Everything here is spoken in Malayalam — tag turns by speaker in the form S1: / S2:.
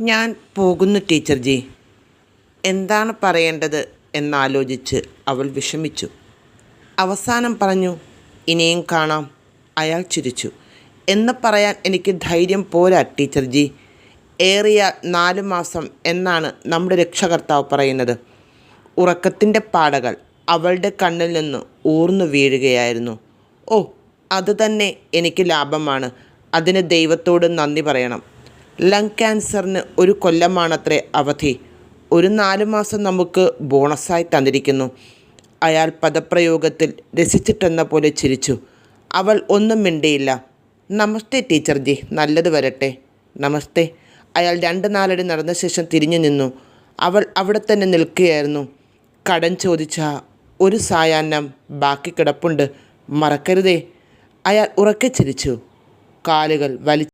S1: ഞാൻ പോകുന്നു ടീച്ചർ ജി എന്താണ് പറയേണ്ടത് എന്നാലോചിച്ച് അവൾ വിഷമിച്ചു. അവസാനം പറഞ്ഞു ഇനിയും കാണാം. അയാൾ ചിരിച്ചു. എന്ന് പറയാൻ എനിക്ക് ധൈര്യം പോരാ ടീച്ചർ ജി ഏറിയ നാല് മാസം എന്നാണ് നമ്മുടെ രക്ഷകർത്താവ് പറയുന്നത്. ഉറക്കത്തിന്റെ പാടകൾ അവളുടെ കണ്ണിൽ നിന്ന് ഊർന്നു വീഴുകയായിരുന്നു. ഓ അതുതന്നെ എനിക്ക് ലാഭമാണ്. അതിന് ദൈവത്തോട് നന്ദി പറയണം. ലങ് ക്യാൻസറിന് ഒരു കൊല്ലമാണത്രേ അവധി. ഒരു നാല് മാസം നമുക്ക് ബോണസായി തന്നിരിക്കുന്നു. അയാൾ പദപ്രയോഗത്തിൽ രസിച്ചിട്ടെന്ന പോലെ ചിരിച്ചു. അവൾ ഒന്നും മിണ്ടിയില്ല. നമസ്തേ ടീച്ചർ ജി നല്ലത് വരട്ടെ. നമസ്തേ. അയാൾ രണ്ട് നാലടി നടന്ന ശേഷം തിരിഞ്ഞു നിന്നു. അവൾ അവിടെ തന്നെ നിൽക്കുകയായിരുന്നു. കടൻ ചോദിച്ച ഒരു സായാഹ്നം ബാക്കി കിടപ്പുണ്ട്. മറക്കരുതേ. അയാൾ ഉറക്കെ ചിരിച്ചു. കാലുകൾ വലി